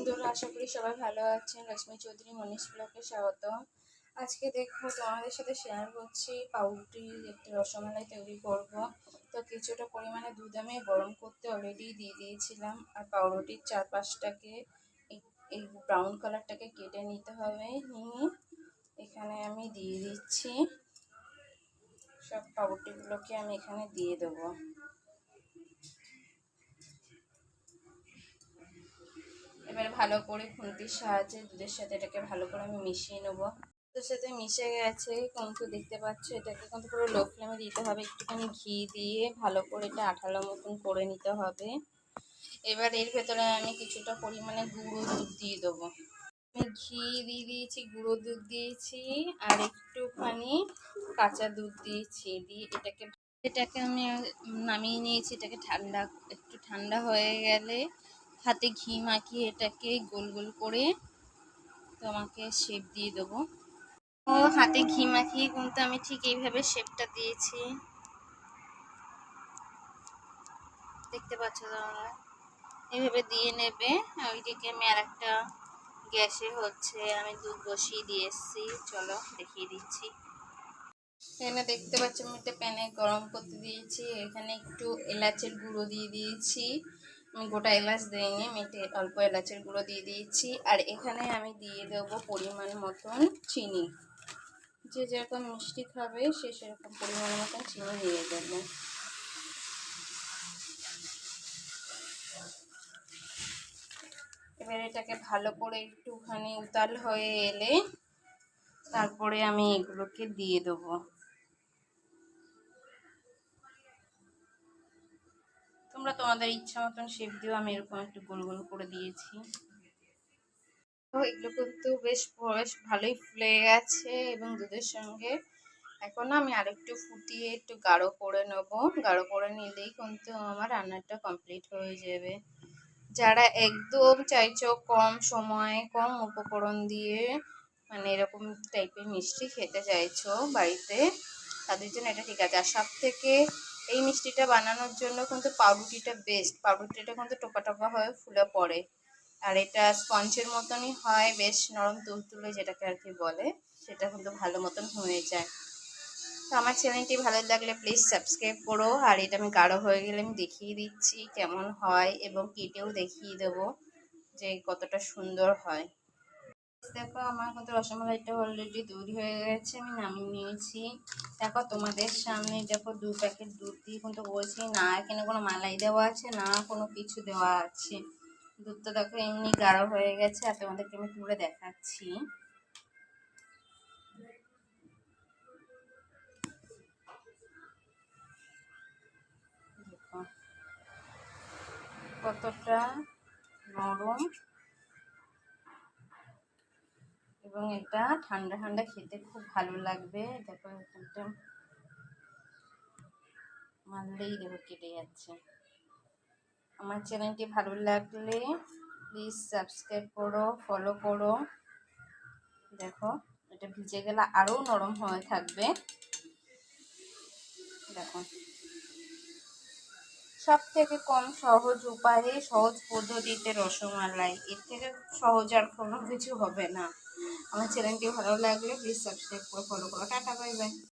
বন্ধুরা, আশা করি সবাই ভালো আছেন। লক্ষ্মী চৌধুরী, মনীষ ব্লকে স্বাগত আজকে দেখব তোমাদের সাথে শেয়ার করছি পাউরুটি একটি রসমালাই তৈরি করব। তো কিছুটা পরিমাণে দুধ আমি গরম করতে অলরেডি দিয়ে দিয়েছিলাম। আর পাউরুটির চার পাঁচটাকে এই ব্রাউন কালারটাকে কেটে নিতে হবে। নিয়ে এখানে আমি দিয়ে দিচ্ছি। সব পাউরুটিগুলোকে আমি এখানে দিয়ে দেবো এবার ভালো করে খুন্তির সাহায্যে দুধের সাথে এটাকে ভালো করে আমি মিশিয়ে নেব। দুধের সাথে মিশে গেছে কিন্তু দেখতে পাচ্ছ, এটাকে কিন্তু পুরো লো ফ্লেমে দিতে হবে, একটুখানি ঘি দিয়ে ভালো করে এটা আঠালো মতন করে নিতে হবে। এবার এর ভেতরে আমি কিছুটা পরিমাণে গুঁড়ো দুধ দিয়ে দেবো। আমি ঘি দিয়ে দিয়েছি, গুঁড়ো দুধ দিয়েছি, আর একটুখানি কাঁচা দুধ দিয়েছি, দিয়ে এটাকে এটাকে আমি নামিয়ে নিয়েছি, এটাকে ঠান্ডা, একটু ঠান্ডা হয়ে গেলে হাতে ঘি মাখিয়ে এটাকে গোল গোল করে তোমাকে শেপ দিয়ে দেবো। ও, হাতে ঘি মাখিয়ে কিন্তু আমি ঠিক এইভাবে শেপটা দিয়েছি। দেখতে পাচ্ছ তোমরা? এইভাবে দিয়ে নেবে। ওইদিকে আমি আর একটা গ্যাসে হচ্ছে আমি দুধ বসিয়ে দিয়ে এসেছি। চলো দেখিয়ে দিচ্ছি। এখানে দেখতে পাচ্ছি আমি একটা প্যানে গরম করতে দিয়েছি। এখানে একটু এলাচের গুঁড়ো দিয়ে দিয়েছি। গোটা এলাচ দিইনি মেটে অল্প এলাচের গুঁড়ো দিয়ে দিয়েছি। আর এখানে আমি দিয়ে দেবো পরিমাণ মতন চিনি। যে যেরকম মিষ্টি খাবে, সে সেরকম পরিমাণ মতন চিনি দিয়ে দেবো। এবার এটাকে ভালো করে একটুখানি উতাল হয়ে এলে, তারপরে আমি এগুলোকে দিয়ে দেবো। তোমরা তোমাদের ইচ্ছা মতন শেপ দিও আমি এরকম একটু গোল গোল করে দিয়েছি। তো এগুলো কিন্তু বেশ বেশ ভালোই ফুলে গেছে এবং দুধের সঙ্গে এখন আমি আরেকটু ফুটিয়ে একটু গাঢ় করে নেব। গাঢ় করে নিলেই কিন্তু আমার রান্নাটা কমপ্লিট হয়ে যাবে। যারা একদম চাইছো কম সময়ে, কম উপকরণ দিয়ে মানে এরকম টাইপের মিষ্টি খেতে চাইছো বাড়িতে, তাদের জন্য এটা ঠিক আছে। আর সব থেকে এই মিষ্টিটা বানানোর জন্য কিন্তু পাউরুটিটা বেস্ট পাউরুটিটা কিন্তু টোপা টোকা হয়ে ফুলে পড়ে। আর এটা স্পঞ্জের মতনই হয়, বেশ নরম তুলতুলে যেটাকে আর কি বলে, সেটা কিন্তু ভালো মতন হয়ে যায়। তো আমার চ্যানেলটি ভালো লাগলে প্লিজ সাবস্ক্রাইব করো। আর এটা আমি গাঢ় হয়ে গেলে আমি দেখিয়ে দিচ্ছি কেমন হয় এবং কেটেও দেখিয়ে দেবো যে কতটা সুন্দর হয়। দেখো, আমার কিন্তু রসমালাইটা অলরেডি তৈরি হয়ে গেছে, আমি নামিয়ে নিয়েছি। দেখো, তোমাদের সামনে দেখো, দু প্যাকেট দুধ দিয়ে কিন্তু বলছি, না, এখানে কোনো মালাই দেওয়া আছে, না, কোনো কিছু দেওয়া আছে। দুধটা দেখো, এমনি গাঢ় হয়ে গেছে, আর তোমাদেরকে আমি তুলে দেখাচ্ছি। কতটা নরম। এবং এটা ঠান্ডা ঠান্ডা খেতে খুব ভালো লাগবে। দেখো, একদম মারলেই দেখো কেটে যাচ্ছে। আমার চ্যানেলটি ভালো লাগলে প্লিজ সাবস্ক্রাইব করো ফলো করো। দেখো, এটা ভিজে গেলে আরও নরম হয়ে থাকবে। দেখো। সব থেকে কম সহজ উপায়ে সহজ পদ্ধতিতে রসমালাই। এর থেকে সহজ আর কোনো কিছু হবে না। আমার চ্যানেলটি ভালো লাগলে প্লিজ সাবস্ক্রাইব করে ফলো করো। Tata bye bye